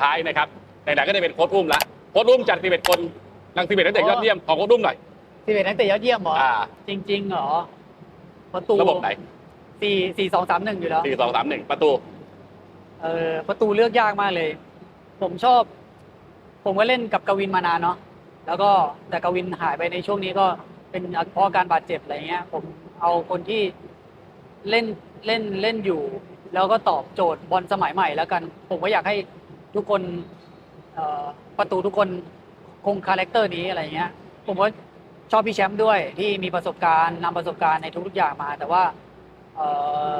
ท้ายนะครับไหนๆก็ได้เป็นโค้ชอุ้มละโค้ชอุ้มจากสิบเอ็ดคนนังสิบเอ็ดนักเตะยอดเยี่ยมของโค้ชอุ้มหน่อยสิบเอ็ดนักเตะยอดเยี่ยมเหรออ่าจริง ๆ เหรอ ประตูระบบไหนสี่สี่สองสามหนึ่งอยู่แล้ว สี่สองสามหนึ่งประตู เออประตูเลือกยากมากเลย ผมชอบ ผมก็เล่นกับกวินมานานเนาะแล้วก็แต่กวินหายไปในช่วงนี้ก็เป็นเพราะอาการบาดเจ็บอะไรเงี้ย ผมเอาคนที่เล่นเล่นเล่นอยู่ แล้วก็ตอบโจทย์บอลสมัยใหม่แล้วกัน ผมก็อยากให้ ทุกคนเอ่อประตูทุกคนคงคาแรคเตอร์นี้อะไรเงี้ยผมก็ชอบพี่แชมป์ด้วยที่มีประสบการณ์นำประสบการณ์ในทุกๆอย่างมา แต่ว่าเอ่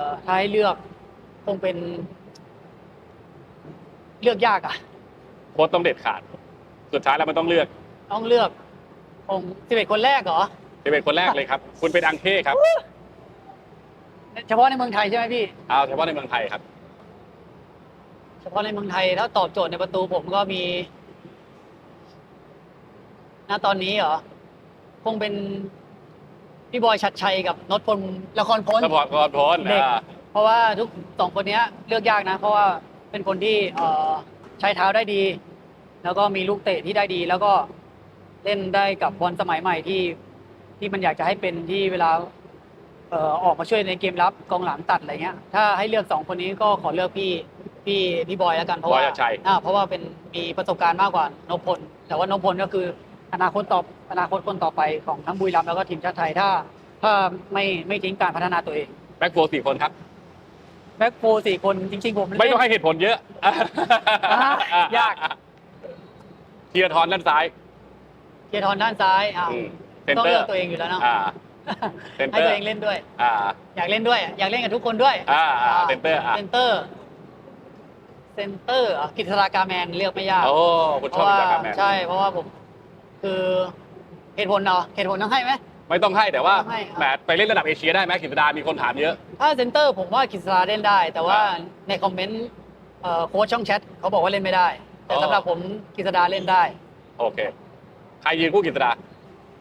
อถ้าให้เลือกคงเป็น เลือกยากอะโค้ชต้องเด็ดขาด สุดท้ายแล้วมันต้องเลือก ต้องเลือกคงสิบเอ็ดคนแรกเหรอสิบเอ็ดคนแรกเลยครับ คุณเป็นอังเท่ครับ เฉพาะในเมืองไทยใช่ไหมพี่เอาเฉพาะในเมืองไทยครับ เฉพาะในเมืองไทยถ้าตอบโจทย์ในประตูผมก็มีณตอนนี้เหรอ คงเป็นพี่บอยชัดชัยกับนพพลละครพลสปอร์ตกอนพลเด็กอ่าเพราะว่าทุกสองคนเนี้ยเลือกยากนะ เพราะว่าเป็นคนที่เอ่อใช้เท้าได้ดี แล้วก็มีลูกเตะที่ได้ดี แล้วก็เล่นได้กับบอลสมัยใหม่ที่ที่มันอยากจะให้เป็นที่เวลาเอ่อออกมาช่วยในเกมรับกองหลังตัดอะไรเงี้ย ถ้าให้เลือกสองคนนี้ก็ขอเลือกพี่ พี่พี่บอยแล้วกันเพราะว่าบอยชัย อ่าเพราะว่าเป็นมีประสบการณ์มากกว่านพพลแต่ว่านพพลก็คืออนาคตต่ออนาคตคนต่อไปของทั้งบุรีรัมย์แล้วก็ทีมชาติไทยถ้า ถ้าไม่ไม่ทิ้งการพัฒนาตัวเองแบ็คโฟร์สี่คนครับ แบ็คโฟร์สี่คนจริงๆผมไม่ต้องให้เหตุผลเยอะยาก เทียร์ทอนด้านซ้ายเกียร์ทอนด้านซ้ายอ่าอืมเซนต้องเตอเลืร์อกตัวเองอยู่แล้วเนาะอ่า เซ็นเตอร์ ให้ตัวเองเล่นด้วย อ่า อยากเล่นด้วย อยากเล่นกับทุกคนด้วยอ่าอ่าเซ็นเตอร์อะเซนเตอร์ เซนเตอร์อะกิตรากาแมนเลือกไม่ยาก โอ้คุณเพชอบราะว่าจากการแมนใช่เพราะว่าผมคือเหตุผลเนาะเหตุผลต้องให้ไหม ไม่ต้องให้แต่ว่าไม่ต้องให้อะแหมไปเล่นระดับเอเชียได้ไหมกฤษดามีคนถามเยอะ ถ้าเซนเตอร์ผมว่ากิตราเล่นได้ แต่ว่าอ่าในคอมเมนต์เอ่อโค้ชช่องแชทเขาบอกว่าเล่นไม่ได้ แต่อ๋อ สำหรับผมกิตราเล่นได้ โอเค ใครยืนคู่กฤษดา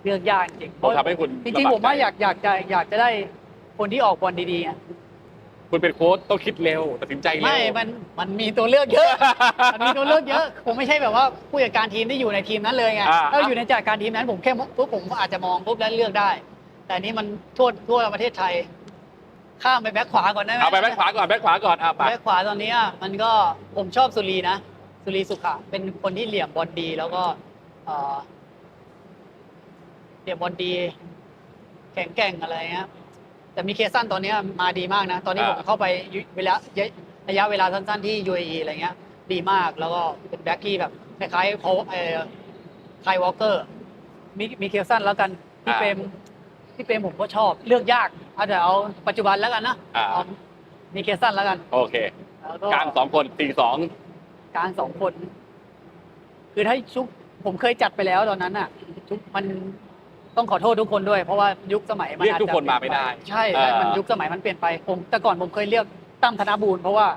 เลือกยากจริงผมทำให้คุณจริงๆผมว่าอยากอยากจะอยากจะได้คนที่ออกบอลดีๆอะ คุณเป็นโค้ชต้องคิดเร็วตัดสินใจเร็ว ไม่ มัน มันมีตัวเลือกเยอะ มันมีตัวเลือกเยอะ ผมไม่ใช่แบบว่าผู้จัดการทีมที่อยู่ในทีมนั้นเลยไงอ่า ถ้าอยู่ในจัดการทีมนั้นผมแค่ปุ๊บผมอาจจะมองปุ๊บแล้วเลือกได้ แต่อันนี้มันทั่วทั่วประเทศไทย ข้ามไปแบ็คขวาก่อนได้ไหมเอาไปแบ็คขวาก่อนแบ็คขวาก่อนอะไปแบ็คขวาตอนนี้อะมันก็ผมชอบสุรีนะ สุรีสุขะเป็นคนที่เหลี่ยมบอลดีแล้วก็เอ่อเหลี่ยมบอลดี แข็งแกร่งอะไรเงี้ย แต่มีเคสันตอนนี้มาดีมากนะ ตอนนี้ผมอ่าเข้าไปเวลาระยะเวลาสั้นๆที่ UAE อะไรเงี้ย ดีมากแล้วก็เป็นแบ็คที่แบบคล้ายๆเขาเอ่อไคลวอลเกอร์มีมีเคสันแล้วกันพี่เปรมพี่เปรมผมก็ชอบเลือกยากเอาแต่เอาปัจจุบันแล้วกันนะอ่าเอามีเคสันแล้วกัน โอเคแล้วก็กลางสองคนสี่สองกลางสองคน คือถ้าชุกผมเคยจัดไปแล้วตอนนั้นอะชุกมัน ต้องขอโทษทุกคนด้วย เพราะว่ายุคสมัยมันเรียกอาจทุกจะคนมาไม่ได้ใช่เออมันยุคสมัยมันเปลี่ยนไปผมแต่ก่อนผมเคยเลือกตั้มธนบูรณ์เพราะว่า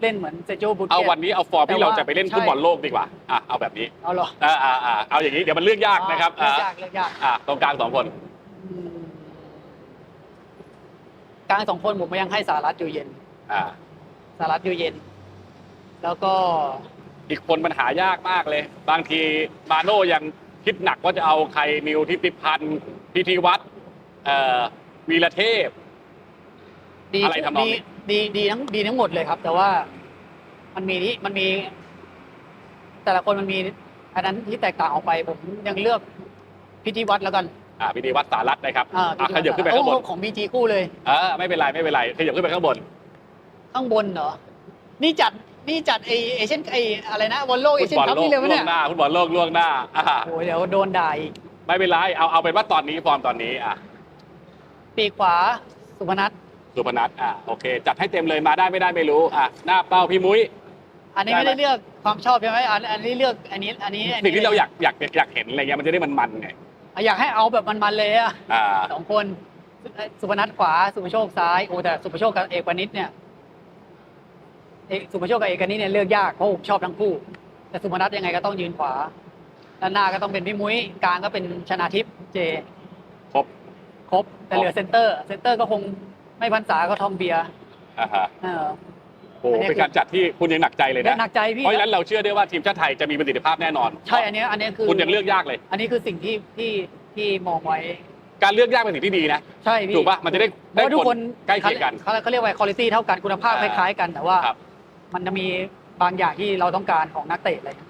เล่นเหมือนเซโจบุตเอาวันนี้เอาฟอร์มที่แต่ว่าเราจะไปเล่นฟุตบอลโลกดีกว่าอะเอาแบบนี้เอาเหรออ่าอ่าอ่าเอาอย่างนี้เดี๋ยวมันเลือกยากนะครับเลือ่าอกยากเลือกยากอ่าตรงกลางสองคนอืมกลางสองคนผมยังให้สารัตอยู่เย็นอ่าสารัตอยู่เย็น แล้วก็ อีกคนมันหายากมากเลย บางทีมาโน่ยัง คิดหนักว่าจะเอาใครมิวทิติพันธ์พิธีวัตรเอ่อวีระเทพ ดีอะไรทำนองดีนี้ดีดีทั้งดีทั้งหมดเลยครับ แต่ว่ามันมีที่มันมี แต่ละคนมันมีอันนั้นที่แตกต่างออกไปผมยังเลือกพิธีวัตรแล้วกันอ่าพิธีวัตรสารัตน์นะครับอ่าอะขยับขึ้นไปข้างบนโอ้ของบีจีคู่เลย เออไม่เป็นไรไม่เป็นไรขยับขึ้นไปข้างบน ข้างบนเหรอ นี่จัด นี่จัดไอเอเชียนไออะไรนะบอลโลกเอฟุตเชียนบอลคัพโลกนี่เลยวะล่วเนี่งยหน้าฟุตบอลโลกล่วงหน้าอ่าโอ้ยเดี๋ยวโดนด่าอีกไม่เป็นไรเอาเอาเป็นว่าตอนนี้ฟอร์มตอนนี้อะปีกขวาสุพนัทสุพนัทอะโอเค จัดให้เต็มเลยมาได้ไม่ได้ไม่รู้อะหน้าเป้าพี่มุ้ยอันนี้ได้ไม่ไหมได้เลือกความชอบใช่ไหมอันอันนี้เลือกอันนี้อันนี้อันนี้สิ่งที่เราอยากอยากอยากเห็นอะไรเงี้ยมันจะได้มันๆไงอยากให้เอาแบบมันๆเลยอะอ่าสองคนสุพนัทขวาสุภโชคซ้ายโอ้แต่สุภโชคกับเอกวานิชเนี่ย เอกสุภโชคกับเอกวานิชเนี่ยเลือกยากเพราะผมชอบทั้งคู่ แต่สุพนัทยังไงก็ต้องยืนขวาด้านหน้าก็ต้องเป็นพี่มุ้ยกลางก็เป็นชนาทิพย์เจ ครบ ครบ แต่เหลือเซนเตอร์ เซนเตอร์ก็คงไม่พันษาก็ทอมเบียร์อ่าฮะเออ โอ้โหเป็นการจัดที่คุณยังหนักใจเลยเนี่ยนะ หนักใจพี่เพราะฉะนั้นเราเชื่อได้ว่าทีมชาติไทยจะมีประสิทธิภาพแน่นอนใช่อันเนี้ยอันเนี้ยคือคุณยังเลือกยากเลย อันนี้คือสิ่งที่ที่ที่มองไว้การเลือกยากเป็นสิ่งที่ดีนะ ใช่พี่ถูกปะมันจะได้เพราะว่าทุกคนใกล้เคียงกัน เขาเขาเรียกว่าคุณภาพเท่ากันคุณภาพคอ่าล้ายๆกันแต่ว่า ครับ มันจะมีบางอย่างที่เราต้องการของนักเตะอะไรเงี้ย